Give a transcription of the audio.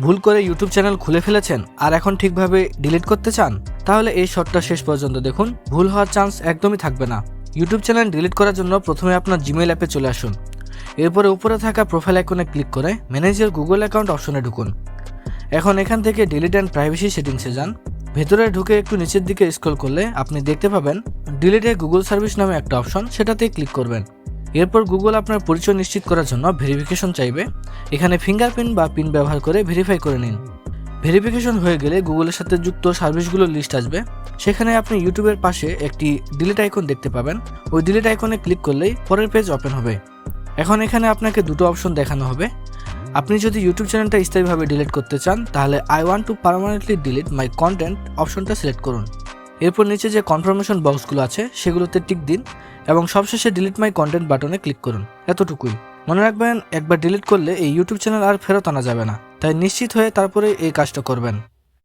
ভুল করে YouTube channel খুলে ফেলেছেন আর এখন ঠিকভাবে ডিলিট করতে চান? তাহলে এই শটটা শেষ পর্যন্ত দেখুন। ভুল হওয়ার চান্স একদমই থাকবে না। ইউটিউব চ্যানেল ডিলিট করার জন্য প্রথমে আপনার জিমেল অ্যাপে চলে আসুন। এরপরে উপরে থাকা প্রোফাইল আইকনে ক্লিক করে ম্যানেজার গুগল অ্যাকাউন্ট অপশনে ঢুকুন। এখন এখান থেকে ডিলিট অ্যান্ড প্রাইভেসি সেটিংসে যান। ভেতরে ঢুকে একটু নিচের দিকে স্ক্রল করলে আপনি দেখতে পাবেন ডিলিটে গুগল সার্ভিস নামে একটা অপশন সেটাতে ক্লিক করবেন। এরপর গুগল আপনার পরিচয় নিশ্চিত করার জন্য ভেরিফিকেশন চাইবে। এখানে ফিঙ্গারপ্রিন্ট বা পিন ব্যবহার করে ভেরিফাই করে নিন। ভেরিফিকেশন হয়ে গেলে গুগলের সাথে যুক্ত সার্ভিসগুলোর লিস্ট আসবে। সেখানে আপনি ইউটিউবের পাশে একটি ডিলিট আইকন দেখতে পাবেন। ওই ডিলিট আইকনে ক্লিক করলেই পরের পেজ ওপেন হবে। এখন এখানে আপনাকে দুটো অপশন দেখানো হবে। আপনি যদি ইউটিউব চ্যানেলটা স্থায়ীভাবে ডিলিট করতে চান, তাহলে I want to permanently delete my content অপশনটা সিলেক্ট করুন। এরপর নিচে যে কনফার্মেশন বক্সগুলো আছে, সেগুলোতে টিক দিন এবং সবশেষে ডিলিট মাই কন্টেন্ট বাটনে ক্লিক করুন। এতটুকুই। মনে রাখবেন, একবার ডিলিট করলে এই ইউটিউব চ্যানেল আর ফেরত আনা যাবে না। তাই নিশ্চিত হয়ে তারপরে এই কাজটা করবেন।